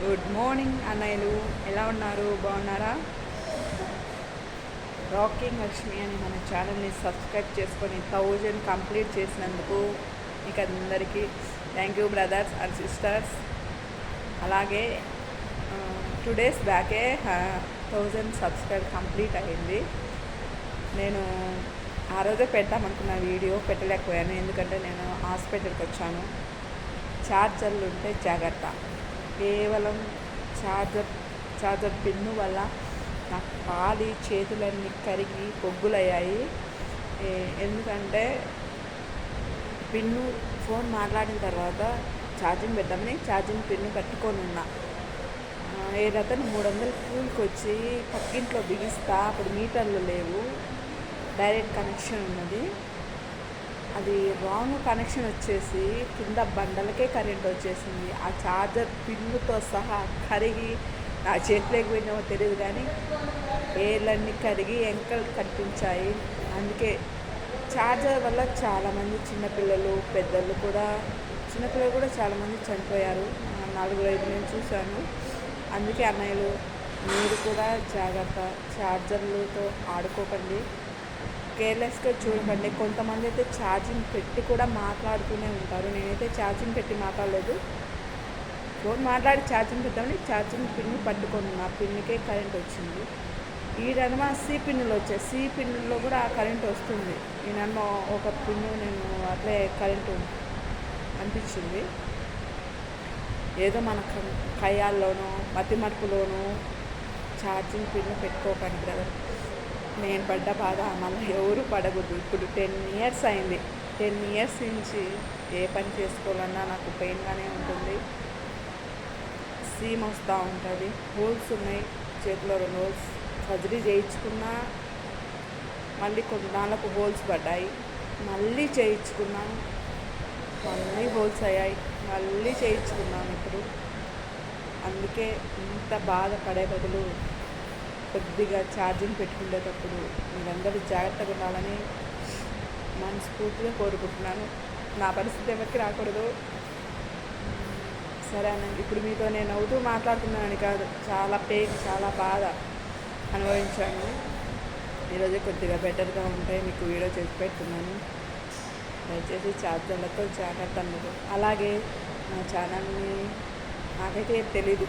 Good morning అన్నయ్యలు. ఎలా ఉన్నారు? బాగున్నారా? రాకింగ్ లక్ష్మి అని మన ఛానల్ని సబ్స్క్రైబ్ చేసుకొని థౌజండ్ కంప్లీట్ చేసినందుకు మీకు అందరికీ thank you brothers and sisters అలాగే టూ డేస్ బ్యాకే థౌజండ్ సబ్స్క్రైబ్ కంప్లీట్ అయింది. నేను ఆ రోజే పెడతామనుకున్న వీడియో పెట్టలేకపోయాను. ఎందుకంటే నేను హాస్పిటల్కి వచ్చాను. ఛార్జర్లు ఉంటే జాగ్రత్త. కేవలం ఛార్జర్ ఛార్జర్ పిన్ను వల్ల నాకు కాలి చేతులన్నీ కరిగి పొగ్గులయ్యాయి. ఎందుకంటే పిన్ను ఫోన్ మాట్లాడిన తర్వాత ఛార్జింగ్ పెద్దామని ఛార్జింగ్ పిన్ను కట్టుకొని ఉన్నా. ఏదైతే ఏదతను మూడు వందల కూలికి వచ్చి పక్కింట్లో బిగిస్తా అప్పుడు మీటర్లు లేవు. డైరెక్ట్ కనెక్షన్ ఉన్నది. అది రాంగ్ కనెక్షన్ వచ్చేసి కింద బండలకే కరెంట్ వచ్చేసింది. ఆ ఛార్జర్ పిన్నుతో సహా కరిగి నా చేతిలోకి పోయినామో తెలియదు కానీ ఏర్లన్నీ కరిగి ఎంకలు కనిపించాయి అందుకే ఛార్జర్ వల్ల చాలామంది చిన్నపిల్లలు పెద్దలు కూడా చిన్నపిల్లలు కూడా చాలామంది చనిపోయారు. నాలుగు ఐదు నేను చూశాను. అందుకే అన్నయ్యలు మీరు కూడా జాగ్రత్త. ఛార్జర్లతో ఆడుకోకండి. కేర్లెస్గా చూడకండి. కొంతమంది అయితే ఛార్జింగ్ పెట్టి కూడా మాట్లాడుతూనే ఉంటారు. నేనైతే ఛార్జింగ్ పెట్టి మాట్లాడలేదు. ఫోన్ మాట్లాడి ఛార్జింగ్ పెట్టామని ఛార్జింగ్ పిన్ పట్టుకొని ఆ పిన్నికే కరెంట్ వచ్చింది. ఈ నడుమ సి పిన్నులు వచ్చాయి సి పిన్నుల్లో కూడా కరెంట్ వస్తుంది. ఈ ఒక పిన్ను నేను అట్లే కరెంటు అనిపించింది ఏదో మన క- మతిమరుపులోనూ ఛార్జింగ్ పిన్ను పెట్టుకోకండి బ్రదర్ నేను పడ్డ బాధ మళ్ళీ ఎవరు పడకూడదు. ఇప్పుడు టెన్ ఇయర్స్ అయింది. టెన్ ఇయర్స్ నుంచి ఏ పని చేసుకోవాలన్నా నాకు పెయిన్గానే ఉంటుంది. సీమ్ వస్తూ ఉంటుంది. హోల్స్ ఉన్నాయి. చేతిలో రెండు హోల్స్ సర్జరీ చేయించుకున్నా మళ్ళీ కొన్ని నాలుగు హోల్స్ పడ్డాయి. మళ్ళీ చేయించుకున్నాను మళ్ళీ హోల్స్ అయ్యాయి. మళ్ళీ చేయించుకున్నాను ఇప్పుడు. అందుకే ఇంత బాధపడే బదులు కొద్దిగా ఛార్జింగ్ పెట్టుకునేటప్పుడు మీరందరూ జాగ్రత్తగా ఉండాలని మనస్ఫూర్తిగా కోరుకుంటున్నాను. నా పరిస్థితి ఎవరికి రాకూడదు. సరే అన్న ఇప్పుడు మీతో నేను నవ్వుతూ మాట్లాడుతున్నానని కాదు చాలా పెయిన్ చాలా బాధ అనుభవించాను. ఈరోజు కొద్దిగా బెటర్గా ఉంటే మీకు వీడియో చేసి పెడుతున్నాను. దయచేసి ఛార్జర్లతో జాగ్రత్త అన్నది. అలాగే నా ఛానల్ని నాకైతే తెలీదు.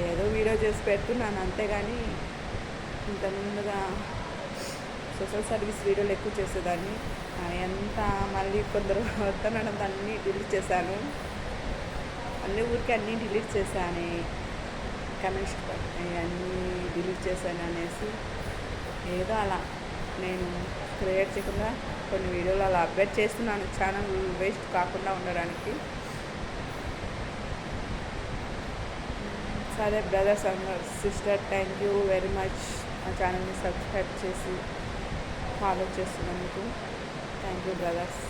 ఏదో వీడియో చేసి పెడుతున్నాను అంతేగాని ఇంత ముందుగా సోషల్ సర్వీస్ వీడియోలు ఎక్కువ చేసేదాన్ని. ఎంత మళ్ళీ కొందరు వద్దనడంతో అన్నీ డిలీట్ చేశాను. అన్ని ఊరికి అన్నీ డిలీట్ చేశాను. కమెంట్స్ అన్నీ డిలీట్ చేశాను అనేసి ఏదో అలా నేను క్రియేట్ చేయకుండా కొన్ని వీడియోలు అలా అప్డేట్ చేస్తున్నాను. ఛానల్ వేస్ట్ కాకుండా ఉండడానికి. సరే brothers and sister thank you very much మా ఛానల్ని సబ్స్క్రైబ్ చేసి ఫాలో చేస్తున్నందుకు థ్యాంక్ యూ బ్రదర్స్